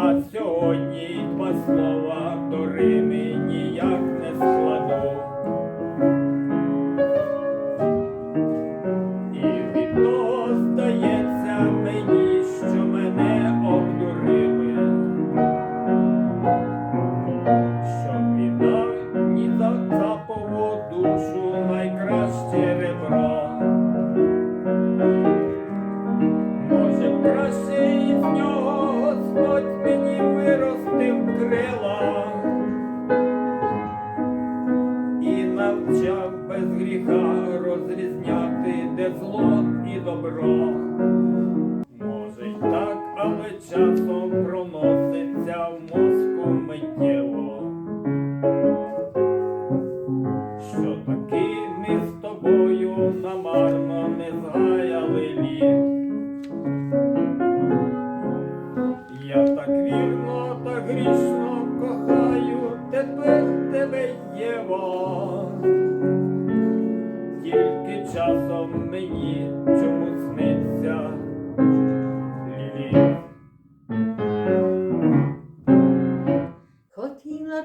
а сьогодні два слова, дори мені ніяк не складов. розрізняти, де зло і добро. Може й так, але час.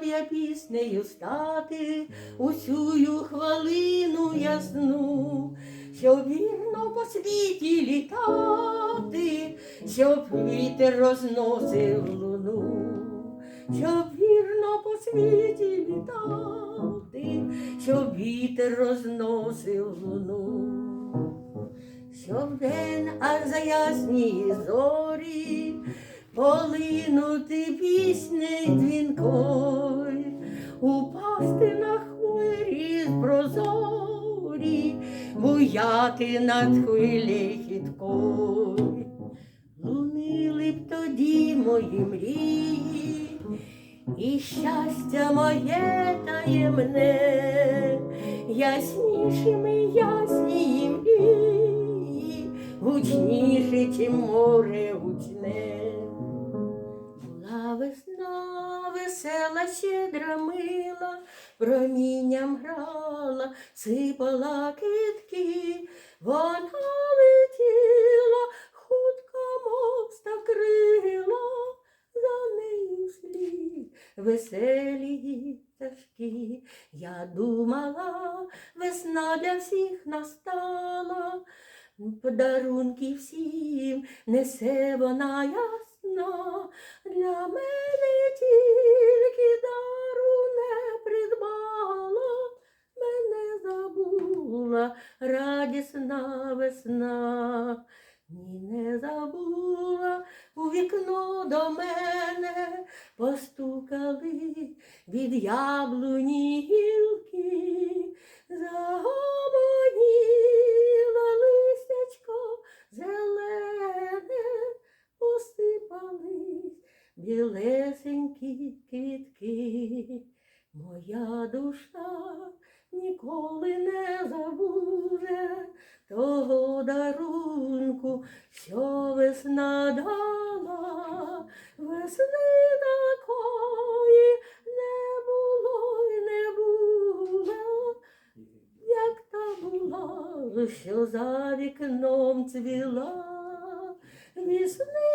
я піснею стати усю хвилину ясну, щоб вірно по світі літати, щоб вітер розносив луну, щоб вірно по світі літати, щоб вітер розносив луну. Щоб день аж заясні зорі полинути піснею дзвінкою, упасти на хвилі прозорі, буяти над хвилі хиткою. Лунили б тоді мої мрії, і щастя моє таємне, яснішими ясні мрії, гучніше, чим море гучне. Весела, щедра мила, промінням грала, сипала китки, вона летіла, хутко моста крила, за нею слід веселі пташки. Я думала, весна для всіх настала, подарунки всім несе вона ясна, для мене тільки дару не придбала, мене забула радісна весна. Ні, не забула. У вікно до мене постукали від яблуні гілки, загомоніла білесенькі квітки. Моя душа ніколи не забуде того дарунку, що весна дала, весни такої не було й не було, як та була, що за вікном цвіла, весни